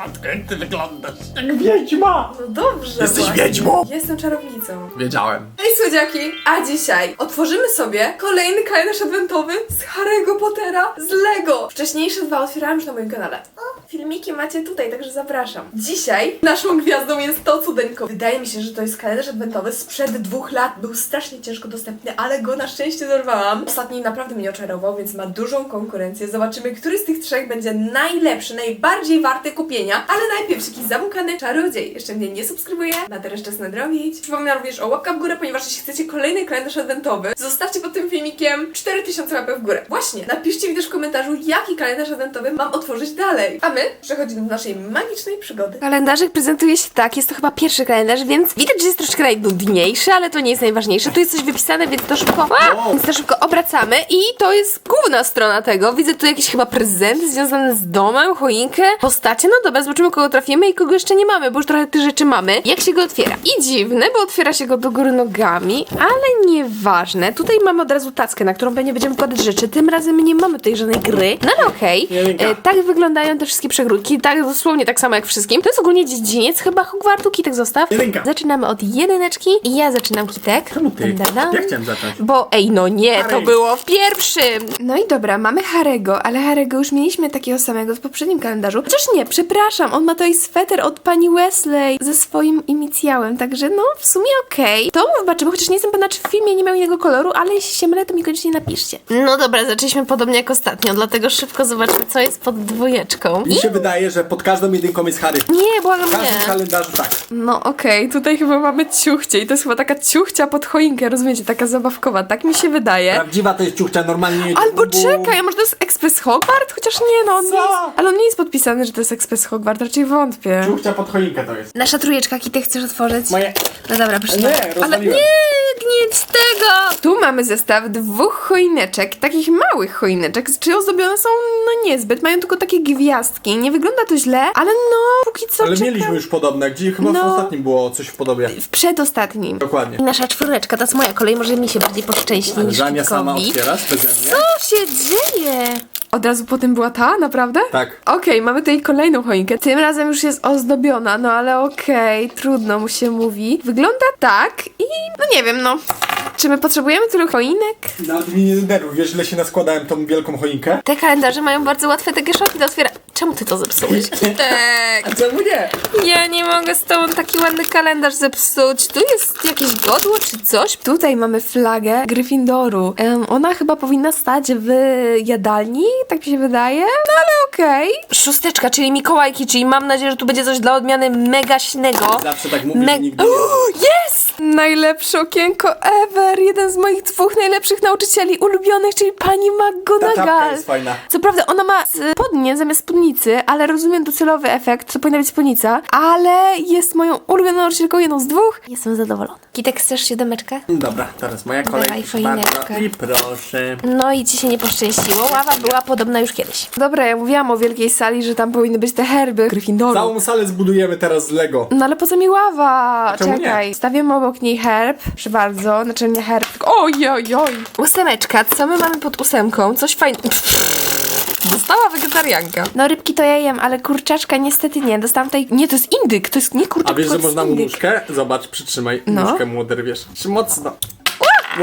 matko, jak ty wyglądasz? Jak wiedźma! No dobrze. Jesteś właśnie. wiedźmą! Jestem czarownicą. Wiedziałem. Hej słodziaki, a dzisiaj otworzymy sobie kolejny kalendarz adwentowy z Harry'ego Pottera z Lego. Wcześniejsze dwa otwierałam już na moim kanale. O, filmiki macie tutaj, także zapraszam. Dzisiaj naszą gwiazdą jest to cudeńko. Wydaje mi się, że to jest kalendarz adwentowy sprzed dwóch lat. Był strasznie ciężko dostępny, ale go na szczęście dorwałam. Ostatni naprawdę mnie oczarował, więc ma dużą konkurencję. Zobaczymy, który z tych trzech będzie najlepszy, najbardziej warty kupienia. Ale najpierw jakiś zamukany czarodziej. Jeszcze mnie nie subskrybuje, ma teraz czas nadrobić. Przypominam również o łapkach w górę, ponieważ jeśli chcecie kolejny kalendarz adwentowy, zostawcie pod tym filmikiem 4000 łapek w górę. Właśnie, napiszcie mi też w komentarzu, jaki kalendarz adwentowy mam otworzyć dalej. A my przechodzimy do naszej magicznej przygody. Kalendarzyk prezentuje się tak, jest to chyba pierwszy kalendarz, więc widać, że jest troszkę najnudniejszy, ale to nie jest najważniejsze. Tu jest coś wypisane, więc to szybko, a, więc to szybko obracamy i to jest główna strona tego. Widzę tu jakieś chyba prezenty związane z domem, choinkę, postacie. No dobra, zobaczymy kogo trafimy i kogo jeszcze nie mamy, bo już trochę tych rzeczy mamy. Jak się go otwiera? I dziwne, bo otwiera się go do góry nogami, ale nieważne. Tutaj mamy od razu tackę, na którą pewnie będziemy wkładać rzeczy. Tym razem my nie mamy tutaj żadnej gry, no ale okej. Jelinka. E, Tak wyglądają te wszystkie przegródki, tak dosłownie tak samo jak wszystkim. To jest ogólnie dziedziniec chyba Hogwartu, Kitek zostaw. Jedynka. Zaczynamy od jedyneczki i ja zaczynam Kitek. Czemu ty? Dam, dam, dam. Ja chciałem zacząć. Bo ej, no nie, to Harry. było w pierwszym. No i dobra, mamy Harego, ale Harego już mieliśmy takiego samego w poprzednim kalendarzu. Chociaż nie, przepraszam, on ma tutaj sweter od pani Wesley ze swoim inicjałem, także no w sumie okej. To zobaczymy, chociaż nie jestem pewna, czy w filmie nie miał innego koloru, ale jeśli się mylę, to mi koniecznie napiszcie. No dobra, zaczęliśmy podobnie jak ostatnio, dlatego szybko zobaczmy, co jest pod dwójeczką. Mi się wydaje, że pod każdą jedynką jest Harry. Nie, błagam W każdym nie. kalendarzu tak. No okej, tutaj chyba mamy ciuchcie i to jest chyba taka ciuchcia pod choinkę, rozumiecie, taka zabawkowa, tak mi się wydaje. Prawdziwa to jest ciuchcia, normalnie... Albo czekaj, a może to jest Express Hogwart? Chociaż nie, no on nie jest, ale on nie jest podpisany, że to jest Express Hogwart, raczej wątpię. Ciuchcia pod choinkę to jest. Nasza trójeczka, Kitek, chcesz otworzyć? Moje... No dobra, proszę. Nie, Ale rozwaliłem. nie, nie z tego! Tu mamy zestaw dwóch choineczek, takich małych choineczek, czy ozdobione są no niezbyt, mają tylko takie gwiazdki. Nie wygląda to źle, ale no póki co Ale czekam. mieliśmy już podobne, gdzie chyba w No. ostatnim było coś w podobie. W przedostatnim. Dokładnie. I nasza czwóreczka, to jest moja kolej, może mi się bardziej poszczęści Ale niż Żania sama Kitkowi. otwierasz beze mnie? Co się dzieje? Od razu potem była ta, naprawdę? Tak. Okej, mamy tutaj kolejną choinkę. Tym razem już jest ozdobiona, no ale okej, trudno mu się mówi. Wygląda tak i no nie wiem, no. Czy my potrzebujemy tylu choinek? Nawet mnie nie denerwuj, wiesz, ile się naskładałem tą wielką choinkę? Te kalendarze mają bardzo łatwe takie szoki do otwierania. Czemu ty to zepsułeś? Tak. A czemu nie? Ja nie mogę z tobą taki ładny kalendarz zepsuć. Tu jest jakieś godło czy coś? Tutaj mamy flagę Gryffindoru. Em, ona chyba powinna stać w jadalni, tak mi się wydaje, no ale okej. Szósteczka, czyli Mikołajki, czyli mam nadzieję, że tu będzie coś dla odmiany mega śnego. Zawsze tak mówię, Me- nigdy nie. Jest! Najlepsze okienko ever! Jeden z moich dwóch najlepszych nauczycieli ulubionych, czyli pani Ta McGonagall. jest fajna. Co prawda ona ma spodnie zamiast spódnicy, ale rozumiem docelowy efekt, to powinna być spódnica, ale jest moją ulubioną nauczycielką, jedną z dwóch. Jestem zadowolona. Kitek, chcesz siódemeczkę? Dobra, teraz moja kolej. Dawaj, proszę choineczkę. bardzo. I proszę. No i ci się nie poszczęściło. Ława była podobna już kiedyś. Dobra, ja mówiłam o wielkiej sali, że tam powinny być te herby Gryffindoru. Całą salę zbudujemy teraz z Lego. No ale po co mi ława? czemu nie? Czekaj, stawiam obok niej herb, proszę bardzo, znaczy nie herb, tylko oj, oj, oj. Ósemeczka, co my mamy pod ósemką? Coś fajnego. Dostała wegetarianka. No rybki to ja jem, ale kurczaczka niestety nie. Dostałam tutaj... Nie, to jest indyk, to jest nie kurczak, A wiesz, tylko że to jest można mu indyk. nóżkę? Zobacz, przytrzymaj. No. Nóżkę mu oderwiesz. Czy mocno.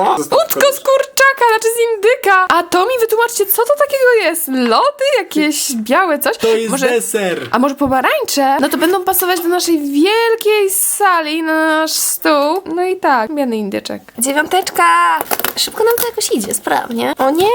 Łódko z kurczaka, znaczy z indyka. A to mi wytłumaczcie, co to takiego jest? Lody? Jakieś białe coś? To jest może... deser. A może pomarańcze? No to będą pasować do naszej wielkiej sali, na nasz stół. No i tak, biedny indyczek. Dziewiąteczka! Szybko nam to jakoś idzie, sprawnie. O nie!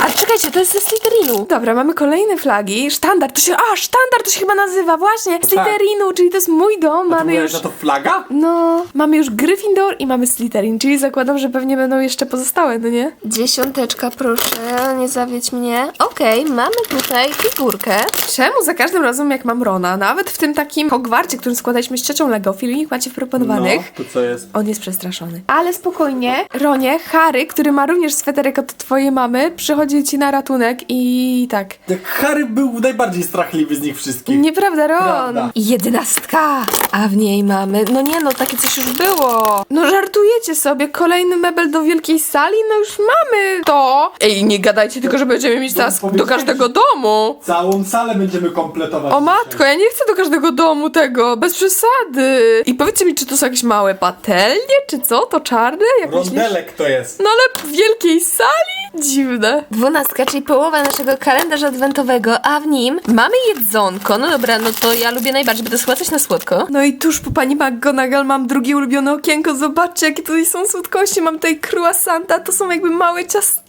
A czekajcie, to jest ze Slytherinu. Dobra, mamy kolejne flagi. Sztandar, to się... A, sztandar to się chyba nazywa, właśnie. tak. Slytherinu, czyli to jest mój dom. Mamy już... że to flaga? No, mamy już Gryffindor i mamy Slytherin, czyli zakładam, że pewnie będą jeszcze pozostałe, no nie? Dziesiąteczka, proszę, nie zawiedź mnie. Okej, mamy tutaj figurkę. Czemu za każdym razem jak mam Rona, nawet w tym takim Hogwarcie, którym składaliśmy z trzecią Lego, filmik macie w proponowanych, No, to co jest? on jest przestraszony. Ale spokojnie, Ronie, Harry, który ma również sweterek od twojej mamy, przychodzi ci na ratunek i tak. Jak Harry był najbardziej strachliwy z nich wszystkich. Nieprawda, Ron? Prawda. Jedenastka, a w niej mamy... No nie no, takie coś już było. No żartujecie sobie, kolejny mebel mebel do wielkiej sali? No już mamy to. Ej, nie gadajcie tylko, że będziemy mieć teraz do każdego domu. Całą salę będziemy kompletować. O dzisiaj. matko, ja nie chcę do każdego domu tego, bez przesady. I powiedzcie mi, czy to są jakieś małe patelnie, czy co? To czarne? Jakieś Rondelek to jest. No ale w wielkiej sali? Dziwne. Dwunastka, czyli połowa naszego kalendarza adwentowego, a w nim mamy jedzonko. No dobra, no to ja lubię najbardziej, jest chyba coś na słodko. No i tuż po pani McGonagall mam drugie ulubione okienko. Zobaczcie, jakie tutaj są słodkości. Mam tutaj croissanta, to są jakby małe ciasteczka.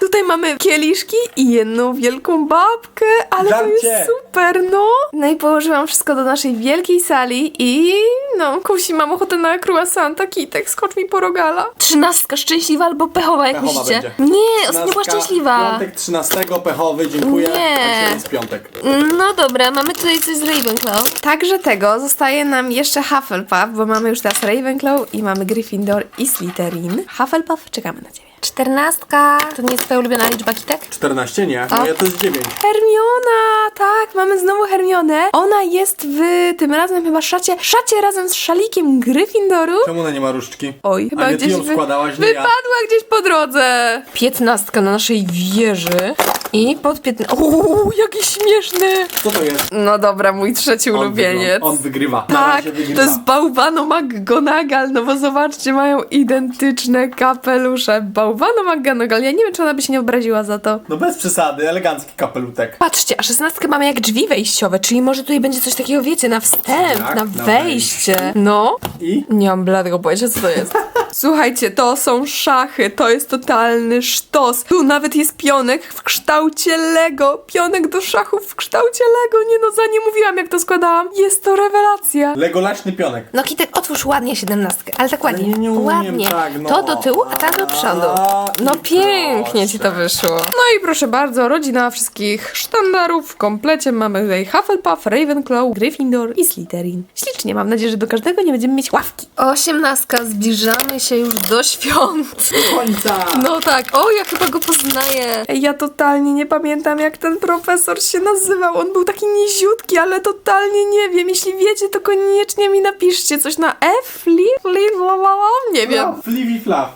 Tutaj mamy kieliszki i jedną wielką babkę, ale to jest Żarcie. super, no. No i położyłam wszystko do naszej wielkiej sali i no, kusi mam ochotę na croissanta, kitek, skocz mi po rogala. Trzynastka, szczęśliwa albo pechowa, jak Pechowa myślicie? będzie. Nie, ostatnio była 13, szczęśliwa. Piątek 13 pechowy, dziękuję. Nie. Dzisiaj jest piątek. No dobra, mamy tutaj coś z Ravenclaw. Także tego, zostaje nam jeszcze Hufflepuff, bo mamy już teraz Ravenclaw i mamy Gryffindor i Slytherin. Hufflepuff, czekamy na ciebie. Czternastka. To nie jest twoja ulubiona liczba, Kitek? 14 nie, moja to jest 9. Hermiona! Tak, mamy znowu Hermionę. Ona jest w tym razem chyba szacie, szacie razem z szalikiem Gryffindoru. Czemu ona nie ma różdżki? Oj, chyba A nie ty gdzieś ją wy- składałaś, nie ja. wypadła gdzieś po drodze. Piętnastka na naszej wieży. I pod piętnastką... Uuu, jaki śmieszny! Co to jest? No dobra, mój trzeci On ulubieniec. wygląda- On wygrywa. Na Tak, razie wygrywa. to jest bałwano McGonagall, no bo zobaczcie, mają identyczne kapelusze. Bałwano McGonagall, ja nie wiem, czy ona by się nie obraziła za to. No bez przesady, elegancki kapelutek. Patrzcie, a szesnastkę mamy jak drzwi wejściowe, czyli może tutaj będzie coś takiego, wiecie, na wstęp, Tak, na na wejście. No, I? nie mam bladego pojęcia, co to jest. Słuchajcie, to są szachy, to jest totalny sztos. Tu nawet jest pionek w kształcie Lego. Pionek do szachów w kształcie Lego. Nie no, za nie mówiłam, jak to składałam. Jest to rewelacja. Legolaczny pionek. No Kitek, otwórz ładnie siedemnastkę, ale tak ładnie, nie, nie umiem ładnie. tak, no. To do tyłu, a ta do przodu. A, No i pięknie ci to proszę. wyszło. No i proszę bardzo, rodzina wszystkich sztandarów w komplecie. Mamy tutaj Hufflepuff, Ravenclaw, Gryffindor i Slytherin. Ślicznie, mam nadzieję, że do każdego nie będziemy mieć ławki. Osiemnastka, zbliżamy się już do świąt. Do końca! No tak, o ja chyba go poznaję. Ej, ja totalnie nie pamiętam jak ten profesor się nazywał. On był taki niziutki, ale totalnie nie wiem. Jeśli wiecie, to koniecznie mi napiszcie coś na F, li, li, la, la, la. nie wiem. Flaw, fliwi flaw.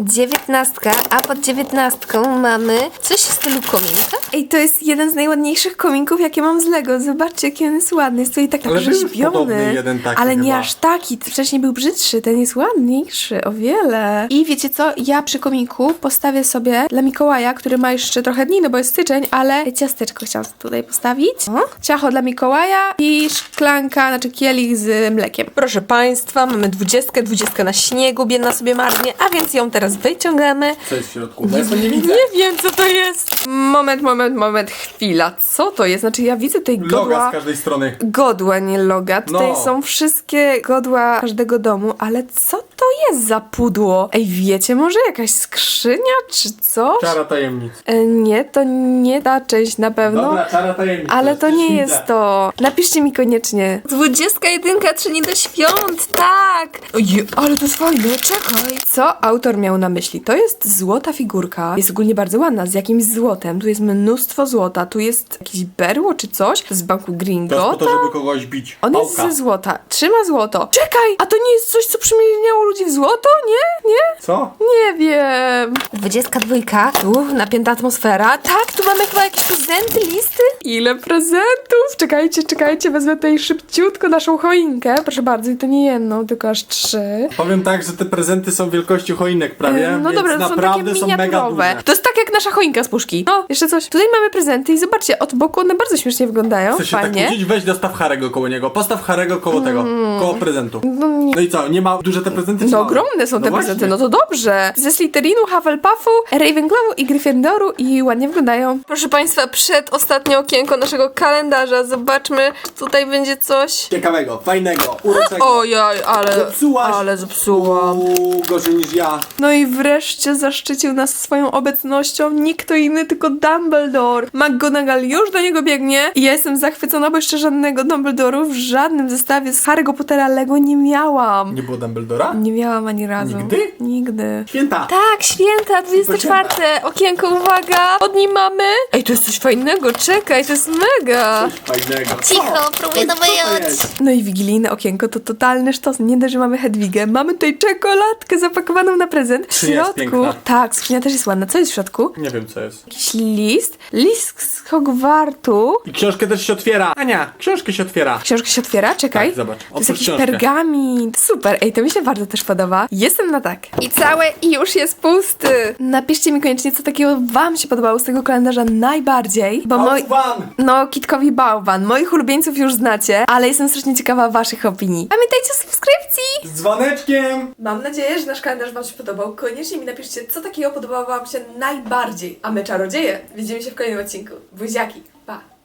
Dziewiętnastka, a pod dziewiętnastką mamy coś w stylu kominka. Ej, to jest jeden z najładniejszych kominków, jakie mam z Lego. Zobaczcie, jaki on jest ładny. Jest tutaj tak Ale był już rzeźbiony. jeden taki ale nie chyba. aż taki. Wcześniej był brzydszy, ten jest ładniejszy, o wiele. I wiecie co? Ja przy kominku postawię sobie dla Mikołaja, który ma jeszcze trochę dni, no bo jest styczeń, ale ciasteczko chciałam tutaj postawić. O, ciacho dla Mikołaja i szklanka, znaczy kielich z mlekiem. Proszę Państwa, mamy dwudziestkę, dwudziestka na śniegu, biedna sobie marnie, a więc ją teraz wyciągamy. Co jest w środku? Ja to nie widzę. Nie wiem, co to jest. Moment, moment, moment, chwila. Co to jest? Znaczy, ja widzę Loga godła. z każdej strony. Godła, nie loga. Tutaj No. są wszystkie godła każdego domu, ale co to jest za pudło? Ej, wiecie, może jakaś skrzynia czy coś? Czara tajemnic. E, nie, to nie ta część na pewno. Dobra, czara tajemnic. Ale to nie jest to. Napiszcie mi koniecznie. Dwudziestka jedynka, czyli do świąt, tak! Ale to jest fajne, czekaj. Co autor miał na myśli? To jest złota figurka. Jest ogólnie bardzo ładna, z jakimś złotem. Tu jest mnóstwo złota. Tu jest jakieś berło czy coś z banku To jest po to, żeby kogoś bić. On jest Pałka. ze złota. Trzyma złoto. Czekaj, a to nie jest coś, co przemieniało ludzi w złoto? Nie? Nie? Co? Nie wiem. Dwudziestka dwójka. Tu napięta atmosfera. Tak, tu mamy chyba jakieś prezenty, listy. Ile prezentów? Czekajcie, czekajcie, wezmę tutaj szybciutko naszą choinkę. Proszę bardzo, i to nie jedną, tylko aż trzy. Powiem tak, że te prezenty są wielkości choinek prawie, no dobra, to są takie są, miniaturowe. duże. To jest tak jak nasza choinka z puszki. No, jeszcze coś. Tutaj mamy prezenty i zobaczcie, od boku one bardzo śmiesznie wyglądają. Chcesz się tak kłócić? Weź dostaw Harego koło niego. Postaw Harego koło tego, koło prezentu. no, nie, No i co, nie ma duże te prezenty? No ogromne są No te właśnie. prezenty, no to dobrze. Ze Slytherinu, Hufflepuffu, Ravenclawu i Gryffindoru i ładnie wyglądają. Proszę Państwa, przed ostatnie okienko naszego kalendarza. Zobaczmy, czy tutaj będzie coś. Ciekawego, fajnego, uroczego. Ojej, ale, Zepsułaś. ale zepsułam. Uuu, gorzej niż ja. No i wreszcie zaszczycił nas swoją obecnością nikt kto inny, tylko Dumbledore. McGonagall już do niego biegnie i ja jestem zachwycona, bo jeszcze żadnego Dumbledoru w żadnym zestawie z Harry'ego Pottera Lego nie miałam. Nie było Dumbledora? Nie miałam ani razu. Nigdy? Nigdy. Święta. Tak, święta, 24. Okienko, uwaga, od niej mamy. Ej, to jest coś fajnego, czekaj, to jest mega. Fajnego. Cicho, próbuję to to wyjąć. No i wigilijne okienko to totalny sztos. Nie dość, że mamy Hedwigę, mamy tutaj czekoladkę zapakowaną na prezent. Prezent. W jest środku. piękna? Tak, skrzynia też jest ładna. Co jest w środku? Nie wiem co jest. Jakiś list. List z Hogwartu. I książkę też się otwiera. Ania, książkę się otwiera. Książka się otwiera, czekaj. Tak, zobacz. To jest jakiś książkę. pergamin. Super, ej, to mi się bardzo też podoba. Jestem na tak. I całe i już jest pusty. Napiszcie mi koniecznie, co takiego wam się podobało z tego kalendarza najbardziej, bo moi... Bałwan! No, Kitkowi Bałwan. Moich ulubieńców już znacie, ale jestem strasznie ciekawa waszych opinii. Pamiętajcie o subskrypcji! Z dzwoneczkiem! Mam nadzieję, że nasz kalendarz Wam się podobał. Koniecznie mi napiszcie, co takiego podobało Wam się najbardziej. A my, czarodzieje, widzimy się w kolejnym odcinku. Buziaki, pa!